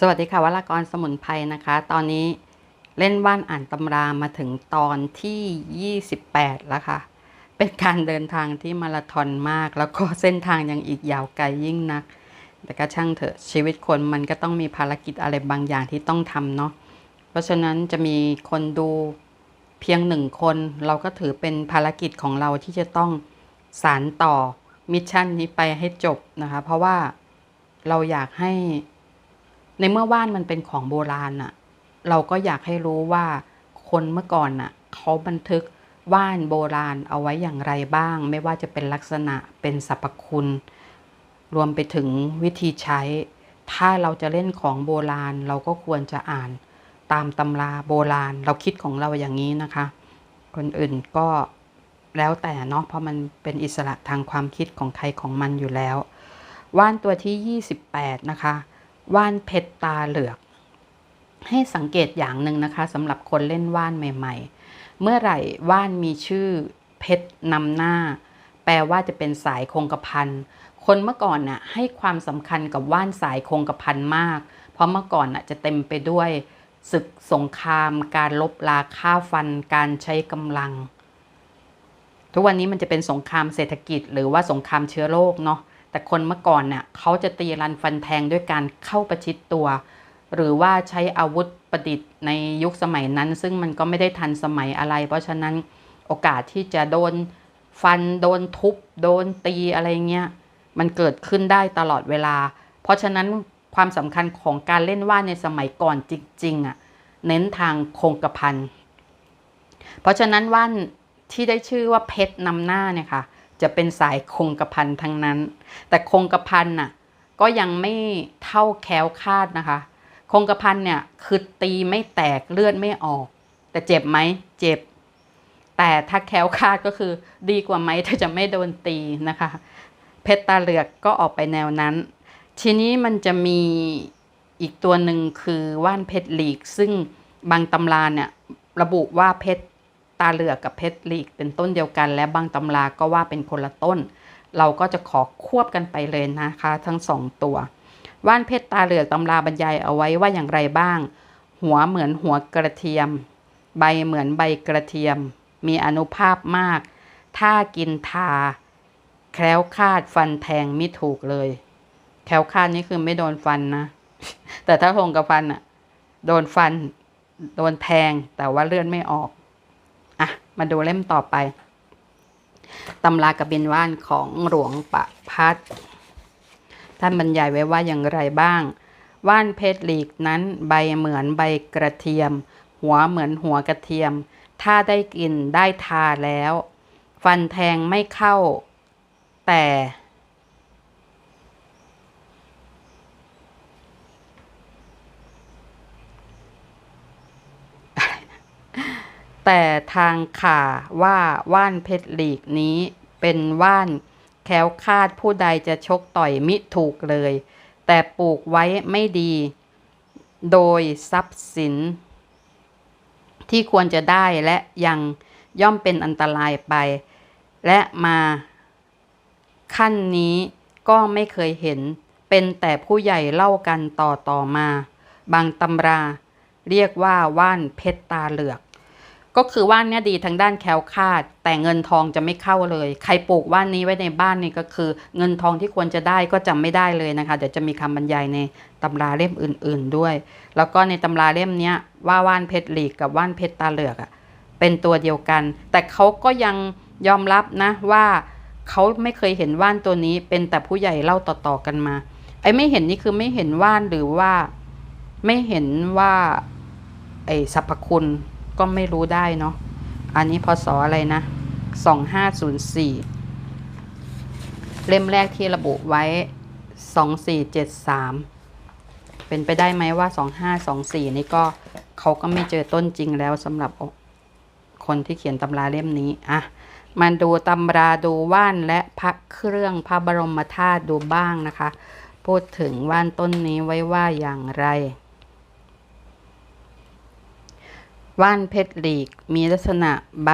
สวัสดีค่ะวรากรสมุนไพรนะคะ ตอนนี้เล่นว่านอ่านตำรามาถึงตอนที่ 28 แล้วค่ะ เป็นการเดินทางที่มาราธอนมาก แล้วก็เส้นทางยังอีกยาวไกลยิ่งนัก แต่ก็ช่างเถอะชีวิตคนมันก็ต้องมีภารกิจอะไรบางอย่างที่ต้องทำเนาะเพราะฉะนั้นจะมีคนดูเพียงหนึ่งคน เราก็ถือเป็นภารกิจของเราที่จะต้องสารต่อมิชชั่นนี้ไปให้จบนะคะ เพราะว่าเราอยากให้ ในเมื่อว่านมันเป็นของโบราณน่ะ เราก็อยากให้รู้ว่าคนเมื่อก่อนน่ะเขาบันทึกว่านโบราณเอาไว้อย่างไรบ้าง ไม่ว่าจะเป็นลักษณะเป็นสรรพคุณ รวมไปถึงวิธีใช้ ถ้าเราจะเล่นของโบราณ เราก็ควรจะอ่านตามตำราโบราณ เราคิดของเราอย่างนี้นะคะ คนอื่นก็แล้วแต่เนาะเพราะมันเป็นอิสระทางความคิดของใครของมันอยู่แล้ว ว่านตัวที่ 28 นะคะ ว่านเพชรตาเหลือก ให้สังเกตอย่างหนึ่งนะคะสำหรับคนเล่นว่านใหม่ ๆ เมื่อไหร่ว่านมีชื่อเพชรนำหน้า แปลว่าจะเป็นสายคงกระพันคนเมื่อก่อนน่ะให้ความสำคัญกับว่านสายคงกระพันมาก เพราะเมื่อก่อนน่ะจะเต็มไปด้วยศึกสงคราม การลบราฆ่าฟัน การใช้กำลัง ทุกวันนี้มันจะเป็นสงครามเศรษฐกิจ หรือว่าสงครามเชื้อโรคเนาะ แต่คนเมื่อก่อนเนี่ยเขาจะตีรันฟันแทงด้วยการเข้าประชิดตัว หรือว่าใช้อาวุธประดิษฐ์ในยุคสมัยนั้น ซึ่งมันก็ไม่ได้ทันสมัยอะไร เพราะฉะนั้นโอกาสที่จะโดนฟันโดนทุบ โดนตีอะไรเงี้ยมันเกิดขึ้นได้ตลอดเวลา เพราะฉะนั้นความสำคัญของการเล่นว่านในสมัยก่อนจริงๆอะเน้นทางคงกระพันเพราะฉะนั้นว่านที่ได้ชื่อว่าเพชรนำหน้าเนี่ยค่ะ จะเป็นสายคงกระพันทั้งนั้น แต่คงกระพันน่ะก็ยังไม่เท่าแคล้วคาดนะคะ คงกระพันเนี่ยคือตีไม่แตกเลือดไม่ออก แต่เจ็บไหมเจ็บ แต่ถ้าแคล้วคาดก็คือดีกว่าไหมถ้าจะไม่โดนตีนะคะ เพชรตาเหลือกก็ออกไปแนวนั้น ทีนี้มันจะมีอีกตัวหนึ่งคือว่านเพชรหลีก ซึ่งบางตำราเนี่ยระบุว่าเพชร ตาเหลือกกับเพชรหลีกเป็นต้นเดียวกัน และบางตำราก็ว่าเป็นคนละต้น เราก็จะขอควบกันไปเลยนะคะ ทั้งสองตัวว่านเพชรตาเหลือกตำราบรรยายเอาไว้ว่าอย่างไรบ้าง หัวเหมือนหัวกระเทียม ใบเหมือนใบกระเทียม มีอนุภาพมาก ถ้ากินทา แคล้วคาดฟันแทงไม่ถูกเลย แคล้วคาดนี่คือไม่โดนฟันนะ แต่ถ้าคงกับฟันอะโดนฟัน โดนแทงแต่ว่าเลือดไม่ออก มาดูเล่มต่อไปตำรากระบินว่านของหลวงปะพัดท่านบรรยายไว้ว่าอย่างไรบ้าง ว่านเพชรหลีกนั้นใบเหมือนใบกระเทียม หัวเหมือนหัวกระเทียม ถ้าได้กินได้ทาแล้ว ฟันแทงไม่เข้า แต่ แต่ทางข่าว่าว่านเพชรหลีกนี้เป็นว่านแค้วคาดผู้ใดจะชกต่อยมิถูกเลย แต่ปลูกไว้ไม่ดี โดยทรัพย์สิน ที่ควรจะได้และยังย่อมเป็นอันตรายไป และมาขั้นนี้ก็ไม่เคยเห็น เป็นแต่ผู้ใหญ่เล่ากันต่อต่อมา บางตำราเรียกว่าว่านเพชรตาเหลือก ก็คือว่านเนี้ยดีทางด้านแคล้วคลาด แต่เงินทองจะไม่เข้าเลย ใครปลูกว่านนี้ไว้ในบ้านนี่ก็คือ เงินทองที่ควรจะได้ก็จะไม่ได้เลยนะคะ เดี๋ยวจะมีคำบรรยายในตำราเล่มอื่น ๆด้วย แล้วก็ในตำราเล่มเนี้ยว่าว่านเพชรหลีกกับว่านเพชรตาเหลือกอะเป็นตัวเดียวกัน แต่เขาก็ยังยอมรับนะว่าเขาไม่เคยเห็นว่านตัวนี้เป็นแต่ผู้ใหญ่เล่าต่อๆกันมาไอ้ไม่เห็นนี่คือไม่เห็นว่านหรือว่าไม่เห็นว่าไอ้สรรพคุณ ก็ไม่รู้ได้เนาะ อันนี้พศอะไรนะ 2504 เล่มแรกที่ระบุไว้ 2473 เป็นไปได้ไหมว่า 2524 นี่ก็เขาก็ไม่เจอต้นจริงแล้วสำหรับคนที่เขียนตำราเล่มนี้ อะ มาดูตำราดูว่านและพระเครื่องพระบรมธาตุดูบ้างนะคะ พูดถึงว่านต้นนี้ไว้ว่าอย่างไร ว่านเพชรหลีกมีลักษณะใบ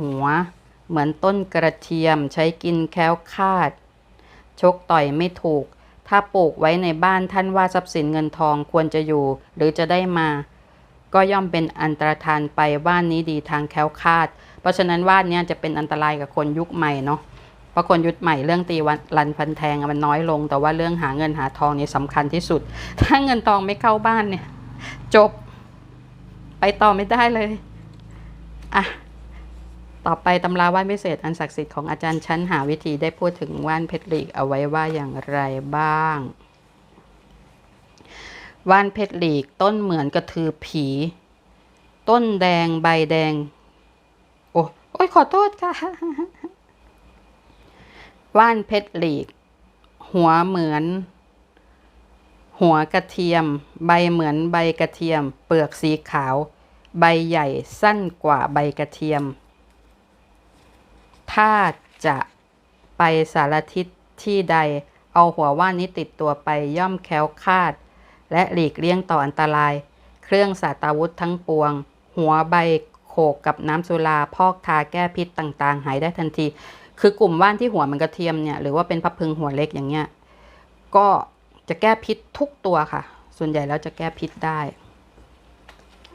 หัว เหมือนต้นกระเทียมใช้กินแคล้วคาด ชกต่อยไม่ถูก ถ้าปลูกไว้ในบ้านท่านว่าทรัพย์สินเงินทองควรจะอยู่ หรือจะได้มา ก็ย่อมเป็นอันตรธานไปว่านนี้ดีทางแคล้วคาด เพราะฉะนั้นว่านนี้จะเป็นอันตรายกับคนยุคใหม่เนาะเพราะคนยุคใหม่เรื่องตีวันรันฟันแทงมันน้อยลง แต่ว่าเรื่องหาเงินหาทองนี่สำคัญที่สุด ถ้าเงินทองไม่เข้าบ้านเนี่ย จบ ไปต่อไม่ได้เลย อะ ต่อไปตำราว่านพิเศษอันศักดิ์สิทธิ์ของอาจารย์ชั้นหาวิธีได้พูดถึงว่านเพชรลีกเอาไว้ว่าอย่างไรบ้าง ว่านเพชรลีกต้นเหมือนกระทือผี ต้นแดงใบแดง โอ้โอ้ยขอโทษค่ะ ว่านเพชรลีก หัวเหมือน หัวกระเทียม ใบเหมือนใบกระเทียม เปลือกสีขาว ใบใหญ่สั้นกว่าใบกระเทียม ถ้าจะไปสารทิศที่ใด เอาหัวว่านนี้ติดตัวไปย่อมแคล้วคาด และหลีกเลี่ยงต่ออันตราย เครื่องสาตาวุธทั้งปวง หัวใบโขกกับน้ำสุราพอกทาแก้พิษต่างๆ หายได้ทันที คือกลุ่มว่านที่หัวมันกระเทียมเนี่ยหรือว่าเป็นพับพึงหัวเล็กอย่างเงี้ยก็ จะแก้พิษทุกตัวค่ะ ส่วนใหญ่แล้วจะแก้พิษได้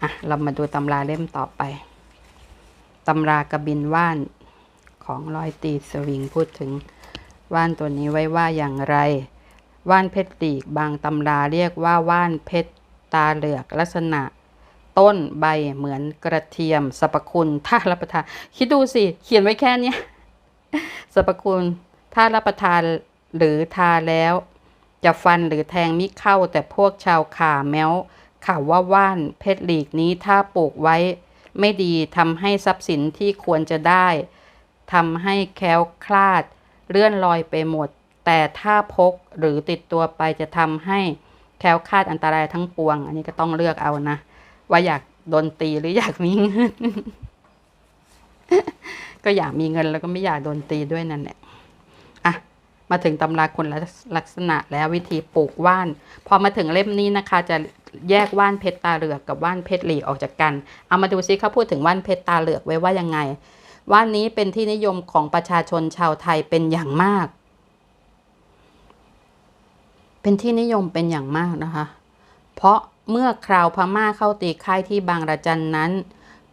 อะ เรามาดูตำราเล่มต่อไป ตำรากระบินว่านของร้อยตีสวิงพูดถึงว่านตัวนี้ไว้ว่าอย่างไร ว่านเพชรดีกบางตำราเรียกว่าว่านเพชรตาเหลือกลักษณะ ต้นใบเหมือนกระเทียมสรรพคุณถ้ารับประทาน คิดดูสิ เขียนไว้แค่เนี้ยสรรพคุณถ้ารับประทานหรือทาแล้ว จะฟันหรือแทงมิเข้าแต่พวกชาวขาแม้วข่าวว่าว่านเพชรหลีกนี้ถ้าปลูกไว้ ไม่ดีทำให้ทรัพย์สินที่ควรจะได้ทำให้แคล้วคลาด เลื่อนลอยไปหมด แต่ถ้าพกหรือติดตัวไปจะทำให้แคล้วคลาดอันตรายทั้งปวง อันนี้ก็ต้องเลือกเอานะ ว่าอยากโดนตีหรืออยากมีเงิน ก็อยากมีเงินแล้วก็ไม่อยากโดนตีด้วยนั่นแหละ มาถึงตำราคุณลักษณะแล้ววิธีปลูกว่าน พอมาถึงเล่มนี้นะคะจะแยกว่านเพชรตาเหลือกกับว่านเพชรหลีออกจากกัน เอามาดูซิเขาพูดถึงว่านเพชรตาเหลือกไว้ว่ายังไง ว่านนี้เป็นที่นิยมของประชาชนชาวไทยเป็นอย่างมาก เป็นที่นิยมเป็นอย่างมากนะคะ เพราะเมื่อคราวพม่าเข้าตีค่ายที่บางระจันนั้น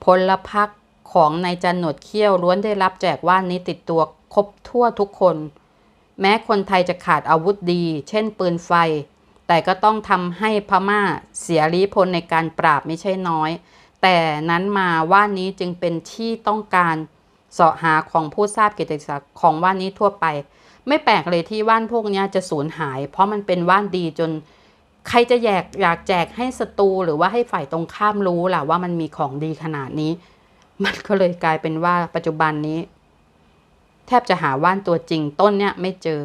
พลพักของนายจันหนวดเขี้ยวล้วนได้รับแจกว่านนี้ติดตัวครบทั่วทุกคน แม้คนไทยจะขาดอาวุธดี เช่นปืนไฟ แต่ก็ต้องทำให้พม่าเสียรีพลในการปราบไม่ใช่น้อย แต่นั้นมาว่านนี้จึงเป็นที่ต้องการเสาะหาของผู้ทราบเกียรติศักดิ์ของว่านนี้ทั่วไป ไม่แปลกเลยที่ว่านพวกนี้จะสูญหาย เพราะมันเป็นว่านดีจน ใครจะแยกอยากแจกให้ศัตรูหรือว่าให้ฝ่ายตรงข้ามรู้ล่ะว่ามันมีของดีขนาดนี้ มันก็เลยกลายเป็นว่าปัจจุบันนี้ แทบจะหาว่านตัวจริงต้นเนี่ยไม่เจอ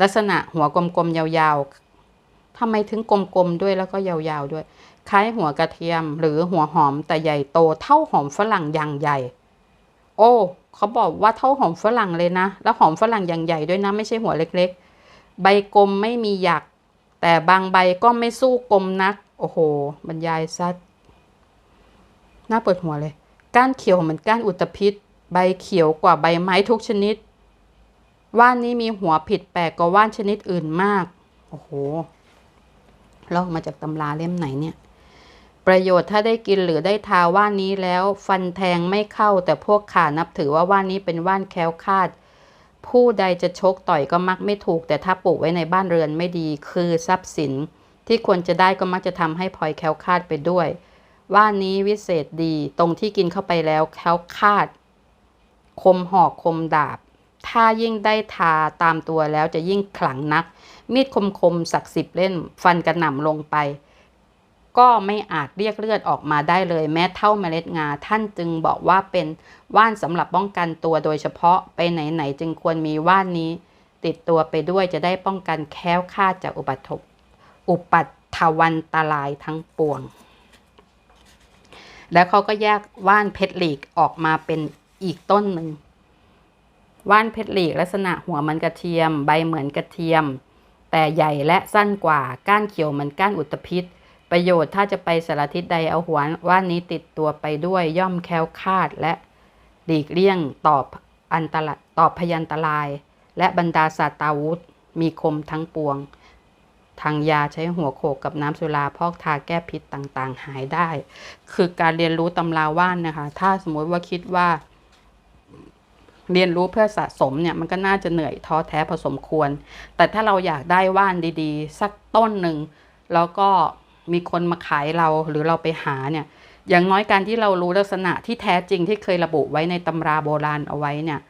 ลักษณะหัวกลมๆยาวๆทำไมถึงกลมๆด้วยแล้วก็ยาวๆด้วย คล้ายหัวกระเทียมหรือหัวหอมแต่ใหญ่โตเท่าหอมฝรั่งอย่างใหญ่ โอ้ เขาบอกว่าเท่าหอมฝรั่งเลยนะ แล้วหอมฝรั่งอย่างใหญ่ด้วยนะ ไม่ใช่หัวเล็กๆ ใบกลมไม่มีหยัก แต่บางใบก็ไม่สู้กลมนัก โอ้โห บรรยายซัดน่าเปิดหัวเลย ก้านเขียวเหมือนก้านอุตภิษ ใบเขียวกว่าใบไม้ทุกชนิด ว่านนี้มีหัวผิดแปลกกว่าว่านชนิดอื่นมาก โอ้โหลอกมาจากตำราเล่มไหนเนี่ย ประโยชน์ถ้าได้กินหรือได้ทาว่านนี้แล้ว ฟันแทงไม่เข้าแต่พวกข่านับถือว่าว่านนี้เป็นว่านแคล้วคลาด ผู้ใดจะชกต่อยก็มักไม่ถูก แต่ถ้าปลูกไว้ในบ้านเรือนไม่ดี คือทรัพย์สิน ที่ควรจะได้ก็มักจะทำให้พลอยแคล้วคลาดไปด้วย ว่านนี้วิเศษดีตรงที่กินเข้าไปแล้วแคล้วคลาด คมหอกคมดาบ ถ้ายิ่งได้ทาตามตัวแล้วจะยิ่งขลังนัก มีดคมคมสักสิบเล่มฟันกระหน่ำลงไป ก็ไม่อาจเรียกเลือดออกมาได้เลย แม้เท่าเมล็ดงา ท่านจึงบอกว่าเป็นว่านสำหรับป้องกันตัวโดยเฉพาะไปไหนๆจึงควรมีว่านนี้ ติดตัวไปด้วยจะได้ป้องกันแค้วคาดจากอุบัติอุปัตถวันตรายทั้งปวง แล้วเขาก็แยกว่านเพชรหลีกออกมาเป็น อีกต้นหนึ่งว่านเพชรหลีกลักษณะหัวเหมันกระเทียม ใบเหมือนกระเทียม แต่ใหญ่และสั้นกว่าก้านเขียวเหมือนก้านอุตภิษประโยชน์ถ้าจะไปสารทิศใดเอาหัวว่านนี้ติดตัวไปด้วยย่อมแคล้วคลาดและหลีกเลี่ยงตอบอันตรตอบพยันตราย และบรรดาสัตว์อาวุธ มีคมทั้งปวง ทางยาใช้หัวโขกกับน้ำสุราพอกทาแก้พิษต่างๆ หายได้ คือการเรียนรู้ตำราว่านนะคะ ถ้าสมมติว่าคิดว่า เรียนรู้เพื่อสะสมเนี่ยมันก็น่าจะเหนื่อยท้อแท้พอสมควร แต่ถ้าเราอยากได้ว่านดี ๆ สักต้นหนึ่ง แล้วก็มีคนมาขายเราหรือเราไปหาเนี่ยอย่างน้อยการที่เรารู้ลักษณะที่แท้จริงที่เคยระบุไว้ในตำราโบราณเอาไว้เนี่ย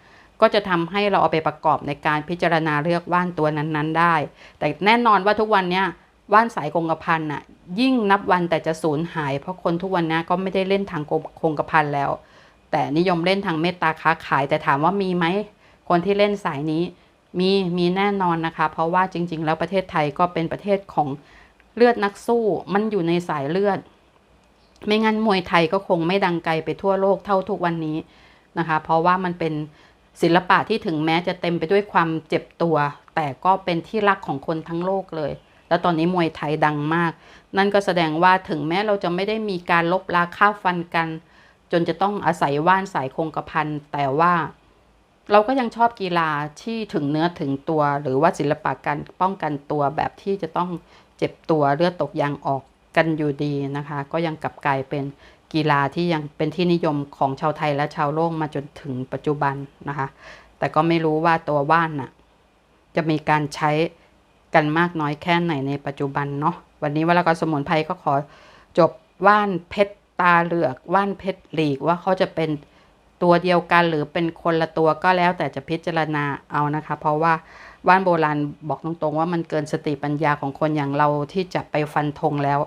ก็จะทำให้เราเอาไปประกอบในการพิจารณาเลือกว่านตัวนั้นๆ ได้ แต่แน่นอนว่าทุกวันเนี้ยว่านสายคงกระพันน่ะยิ่งนับวันแต่จะสูญหาย เพราะคนทุกวันนี้ก็ไม่ได้เล่นทางคงกระพันแล้ว แต่นิยมเล่นทางเมตตาค้าขาย แต่ถามว่ามีไหมคนที่เล่นสายนี้มีมีแน่นอนนะคะ เพราะว่าจริง ๆ แล้วประเทศไทยก็เป็นประเทศของเลือดนักสู้ มันอยู่ในสายเลือด ไม่งั้นมวยไทยก็คงไม่ดังไกลไปทั่วโลกเท่าทุกวันนี้นะคะ เพราะว่ามันเป็นศิลปะที่ถึงแม้จะเต็มไปด้วยความเจ็บตัว แต่ก็เป็นที่รักของคนทั้งโลกเลย แล้วตอนนี้มวยไทยดังมาก นั่นก็แสดงว่าถึงแม้เราจะไม่ได้มีการลบราค่าฟันกัน จนจะต้องอาศัยว่านสายคงกระพันแต่ว่าเราก็ยังชอบกีฬาที่ถึงเนื้อถึงตัว หรือว่าศิลปะการป้องกันตัวแบบที่จะต้องเจ็บตัวเลือดตกยางออกกันอยู่ดีนะคะ ก็ยังกลับกลายเป็นกีฬาที่ยังเป็นที่นิยมของชาวไทยและชาวโลกมาจนถึงปัจจุบันนะคะ แต่ก็ไม่รู้ว่าตัวว่านน่ะจะมีการใช้กันมากน้อยแค่ไหนในปัจจุบันเนาะวันนี้วลากรสมุนไพรก็ขอจบว่านเพชร ตาเหลือกว่านเพชรหลีกว่าเขาจะเป็นตัวเดียวกันหรือเป็นคนละตัวก็แล้วแต่จะพิจารณาเอานะคะ เพราะว่าว่านโบราณบอกตรงๆ ว่ามันเกินสติปัญญาของคนอย่างเราที่จะไปฟันธงแล้ว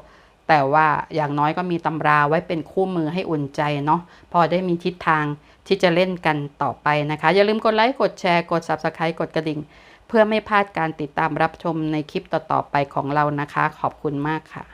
แต่ว่าอย่างน้อยก็มีตำราไว้เป็นคู่มือให้อุ่นใจเนาะพอได้มีทิศทางที่จะเล่นกันต่อไปนะคะ อย่าลืมกดไลค์กดแชร์กด Subscribe กดกระดิ่ง เพื่อไม่พลาดการติดตามรับชมในคลิปต่อๆไปของเรานะคะ ขอบคุณมากค่ะ